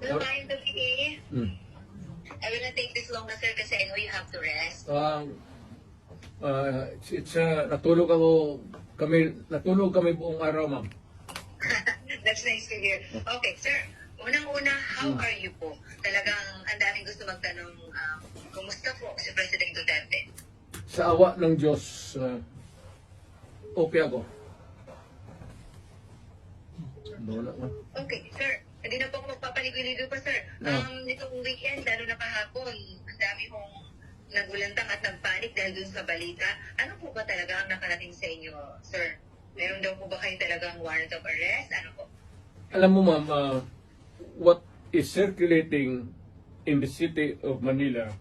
Well, Ryan Gabi, Hmm. I will not take this long na sir kasi I know you have to rest. Um, uh, it's, it's uh, natulog ako kami natulog kami buong araw, ma'am. That's nice to hear. Okay, sir. Unang-una, how are you po? Talagang ang daming gusto magtanong, um, kumusta po si President Duterte? Sa awa ng Diyos, uh, okay ako. Wala ma'am. Okay, sir. Hindi na po ako magpapaligoy-ligoy pa, sir. No. Um, nitong weekend, lalo na kahapon, ang dami hong nagulantang at nagpanik dahil dun sa balita. Ano po ba talaga ang nakarating sa inyo, sir? Meron daw po ba kayo talagang warrant of arrest? Ano po? Alam mo ma'am, uh, what is circulating in the city of Manila,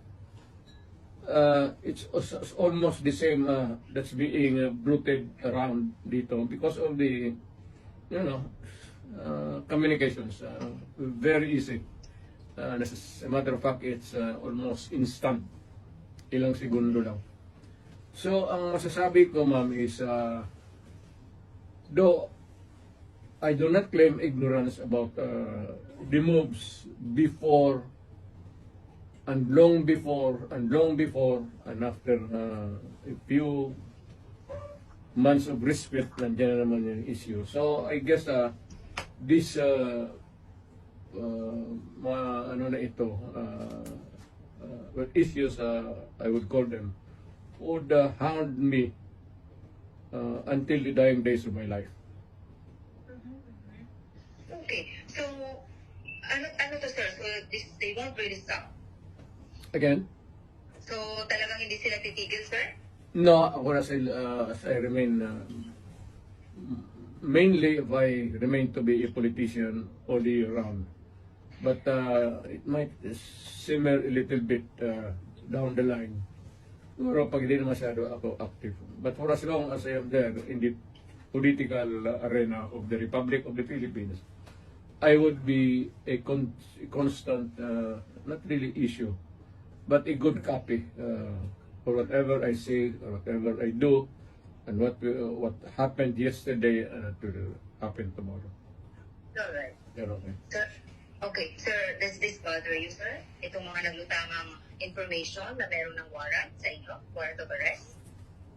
uh, it's, it's almost the same uh, that's being uh, bruited around dito because of the, you know, uh, communications. Uh, very easy. Uh, as a matter of fact, it's uh, almost instant. Ilang segundo lang. So, ang masasabi ko, ma'am, is uh, though I do not claim ignorance about uh, the moves before and long before and long before and after uh, a few months of respite nandiyan na naman yung issue. So I guess uh, this uh, uh, mga ano na ito uh, uh, well, issues uh, I would call them would uh, hound me uh, until the dying days of my life. Okay, so, ano, ano to, sir? So, this, they won't really stop. Again, So, talagang hindi sila titigil, sir? No, ako na sa, uh, as I remain, uh, mainly if I remain to be a politician all year round. But uh, it might simmer a little bit uh, down the line. Siguro pag hindi na masyado ako active. But for as long as I am there in the political arena of the Republic of the Philippines, I would be a, con- constant, uh, not really issue, but a good copy uh, for whatever I say or whatever I do, and what uh, what happened yesterday what will happen tomorrow. Alright. Pero okay. Sir, okay, sir, does this bother you, sir? Itong mga naglutamang information na meron ng warrant sa inyo, warrant of arrest?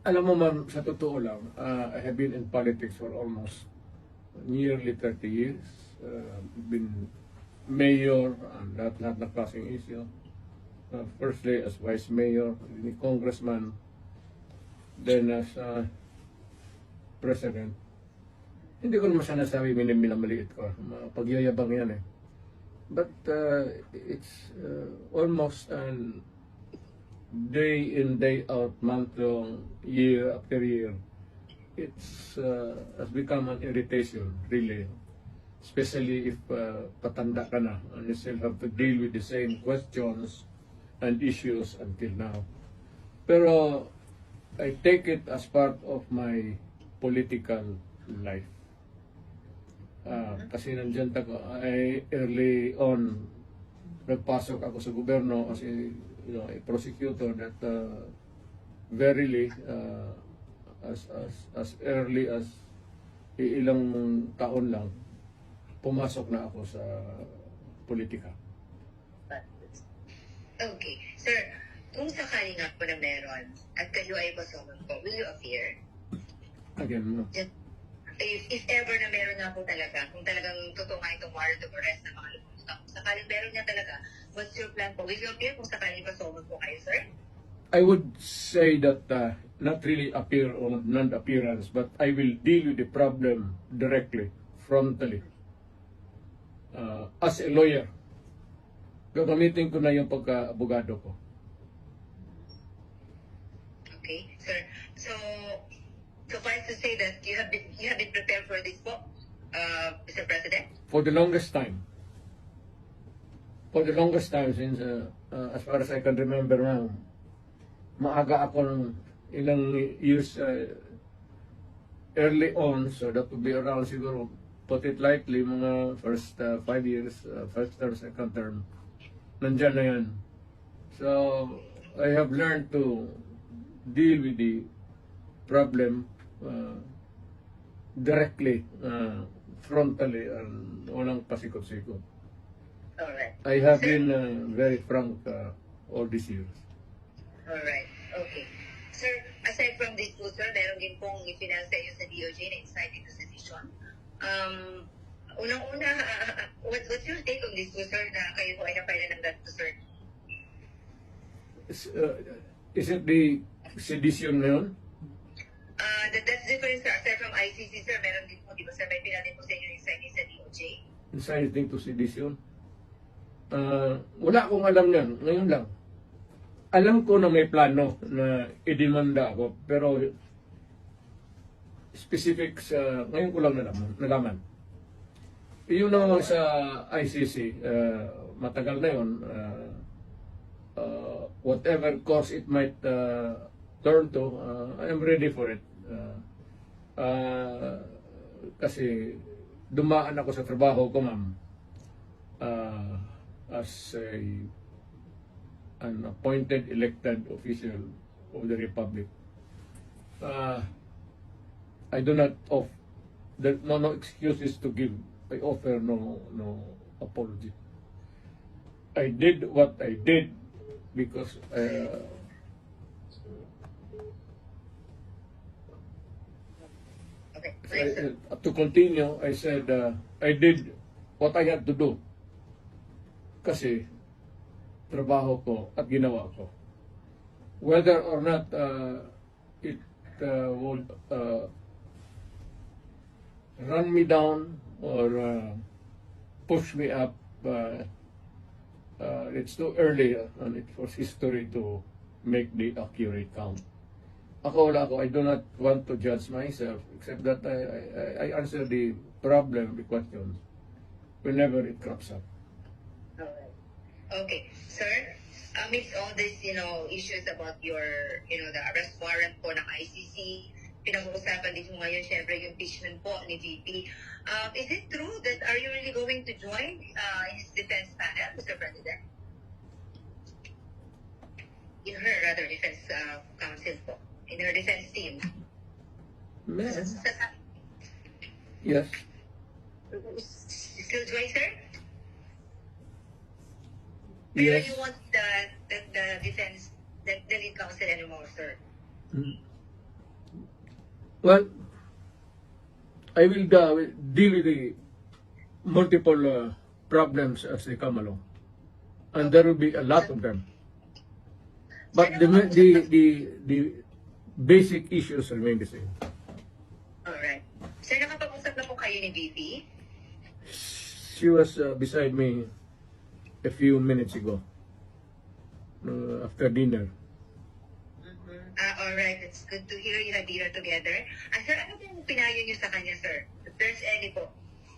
Alam mo ma'am, sa totoo lang, uh, I have been in politics for almost nearly 30 years. Uh, been mayor and lahat, lahat ng klaseng issue. Uh, firstly as vice mayor, ni congressman, then as uh, president. Hindi ko naman sana sabi minamaliit ko. Pagyayabang yan eh. But uh, it's uh, almost an day in, day out, month long, year after year, it's uh, has become an irritation, really. Especially if uh, patanda ka na and you still have to deal with the same questions and issues until now. Pero I take it as part of my political life. Ah, kasi nandyan ako, I early on, nagpasok ako sa gobyerno kasi you know, a prosecutor that uh, verily uh, as, as, as early as ilang taon lang, pumasok na ako sa politika. Okay, sir, kung sakali nga po na meron at kayo ay basongan po, will you appear? Again, no. Just, if, if ever na meron nga po talaga, kung talagang totoo nga itong warrant of arrest na mga lumutang, kung sakaling meron niya talaga, what's your plan po? Will you appear kung sakaling basongan po kayo, sir? I would say that uh, not really appear or non-appearance, but I will deal with the problem directly, frontally. Uh, as a lawyer, gagamitin ko na yung pagka-abogado ko. Okay, sir. So, suffice to say that you have been you have been prepared for this po, uh, Mr. President? For the longest time, for the longest time since, uh, uh, as far as I can remember now, maaga ako ng ilang years uh, early on, so that would be around siguro, put it lightly, mga first uh, five years, uh, first term, second term, nandyan na yan. So, I have learned to deal with the problem uh, directly, uh, frontally, and walang pasikot-sikot. Alright. I have been uh, very frank uh, all these years. Alright. Okay. Sir, aside from this po, sir, meron din pong ifinal sa inyo sa DOJ na inside into sedition. Um, unang-una, ah, what, what's your take on this po, sir, na kayo po ay napailan ng ganito, sir? Is, uh, is it the sedition na yun? Uh, that, that's different. Aside from ICC, sir, meron din po, di ba, sir, may pinal din po sa inyo inside sa DOJ? Inciting to sedition? Uh, wala akong alam yan. Ngayon lang. Alam ko na may plano na idemanda ako, pero specific sa, ngayon ko lang nalaman. nalaman. Yun naman sa ICC, uh, matagal na yun. Uh, uh, whatever course it might uh, turn to, uh, I am ready for it. Uh, uh, kasi dumaan ako sa trabaho ko, ma'am, uh, as a, an appointed elected official of the Republic. Uh, I do not off, there no no excuses to give. I offer no no apology. I did what I did because uh, Okay. I, uh, to continue, I said uh, I did what I had to do. Kasi trabaho ko at ginawa ko. Whether or not uh, it uh, would uh, run me down or uh, push me up, uh, uh, it's too early on it for history to make the accurate count. Ako wala ako, I do not want to judge myself except that I, I, I answer the problem, the question, whenever it crops up. Okay, sir, amidst all these, you know, issues about your, you know, the arrest warrant po ng ICC, pinag-uusapan din ngayon, syempre, yung impeachment po ni VP. Um, is it true that are you really going to join uh, his defense panel, Mr. President? In her, rather, defense uh, counsel po. In her defense team. Yes. Yes. Still join, sir? Pero Yes. you want the, the, the defense, the, the lead counsel anymore, sir? Mm. Well, I will uh, deal with the multiple uh, problems as they come along. And there will be a lot of them. But the, the, the, the basic issues remain the same. Alright. Sir, nakapag-usap na po kayo ni VP? She was uh, beside me a few minutes ago uh, after dinner. Ah, alright. It's good to hear you had dinner together. Ah, sir, ano pong pinayo niyo sa kanya, sir? If there's any po.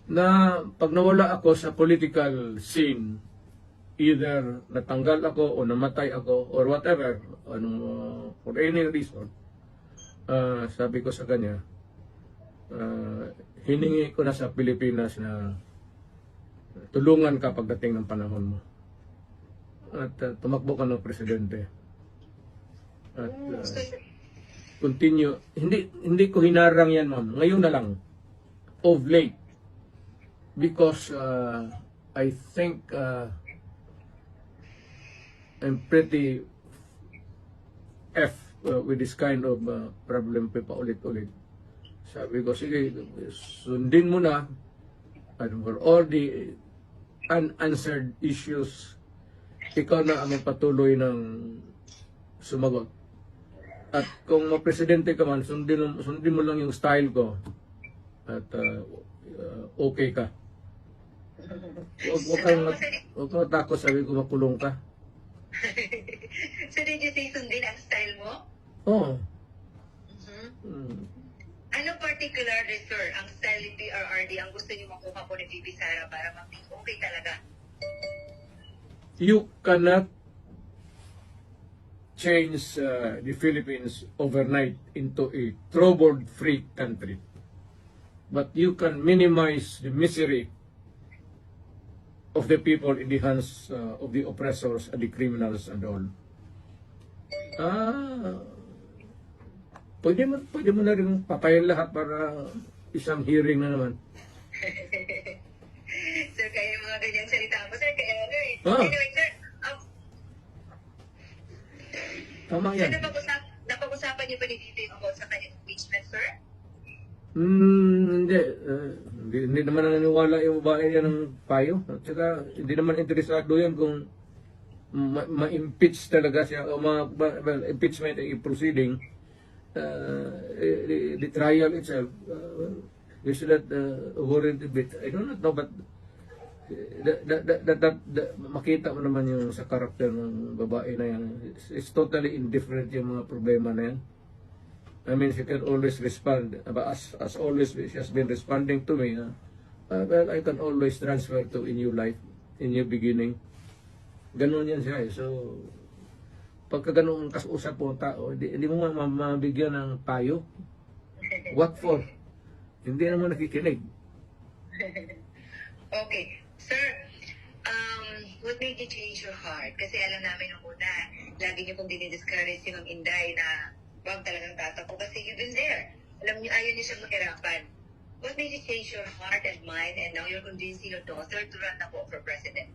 na pag nawala ako sa political scene, either natanggal ako o namatay ako or whatever, ano, uh, for any reason, uh, sabi ko sa kanya, uh, hiningi ko na sa Pilipinas na tulungan ka pagdating ng panahon mo. At uh, tumakbo ka ng presidente. At uh, continue. Hindi hindi ko hinarang yan, ma'am. Ngayon na lang. Of late. Because uh, I think uh, I'm pretty F uh, with this kind of uh, problem pa paulit-ulit. Sabi ko, sige, sundin mo na and for all the unanswered issues, ikaw na ang magpatuloy ng sumagot. At kung mapresidente ka man, sundin, mo- sundin mo lang yung style ko. At uh, uh, okay ka. Huwag huwag kang huwag sabi ko makulong ka. so, did you say sundin mo? Oo. Mhm. Mm. Ano particularly, sir, ang style ni PRRD ang gusto niyo makuha po ni VP Sara para mag okay talaga? You cannot change uh, the Philippines overnight into a trouble-free country. But you can minimize the misery of the people in the hands uh, of the oppressors and the criminals and all. Ah, pwede mo, pwede mo na rin patayin lahat para isang hearing na naman. sir, kaya yung mga ganyang salita mo, sir, kaya Ah. Anyway, sir, um, Tama sir, yan. napag-usap, napag-usapan niyo ba ni Dito yung about sa kanyang impeachment, sir? Hmm, hindi. Uh, hindi. Hindi naman naniniwala yung babae yan ng payo. At saka, hindi naman interesado yan kung ma- ma-impeach talaga siya o ma, ma- well, impeachment ay proceeding. Uh, the, the trial itself, uh, we should not uh, worry a bit. I don't know, but that, makita mo naman yung sa karakter ng babae na yan. It's, it's totally indifferent yung mga problema na yan. I mean, she can always respond. But as, as always, she has been responding to me. Uh, uh, well, I can always transfer to a new life, a new beginning. Ganun yan siya eh. So, pagka ganun ang kasusap po tao, hindi, hindi mo ma- ma- mabigyan ng payo. What for? Hindi naman nakikinig. Okay. Sir, um, what made you change your heart? Kasi alam namin nung una, lagi niyo pong dinidiscourage si Ma'am Inday na wag talagang tatakbo kasi you've been there. Alam niyo, ayaw niyo siyang mahirapan. What made you change your heart and mind and now you're convincing your daughter to run na po for president?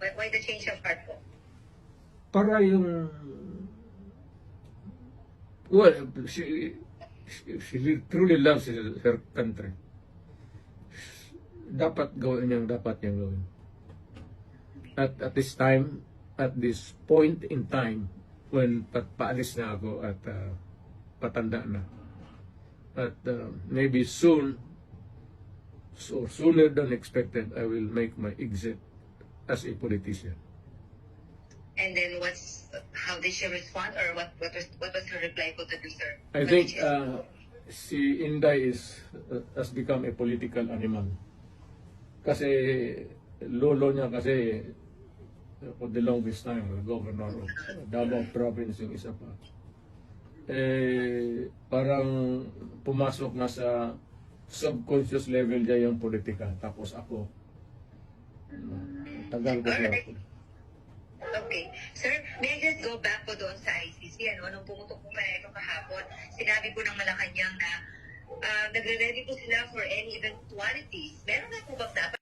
Why, why the change of heart po? Para yung... Well, she, she, she truly loves her, country. Dapat gawin niyang dapat niyang gawin. At, at this time, at this point in time, when pat paalis na ako at uh, patanda na. At uh, maybe soon, so sooner than expected, I will make my exit as a politician. And then did she respond or what, what, was, what was her reply po to do, sir? I What think she- uh, si Inday is uh, has become a political animal. Kasi lolo niya kasi uh, for the longest time uh, governor of Davao province yung isa pa. Eh parang pumasok na sa subconscious level niya yung politika. Tapos ako tagal ko siya. Okay. Just go back po doon sa ICC? Ano, nung pumutok po pa na ito kahapon, sinabi po ng Malacanang na uh, nagre-ready po sila for any eventualities. Meron na po bang dapat